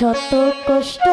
শত কষ্ট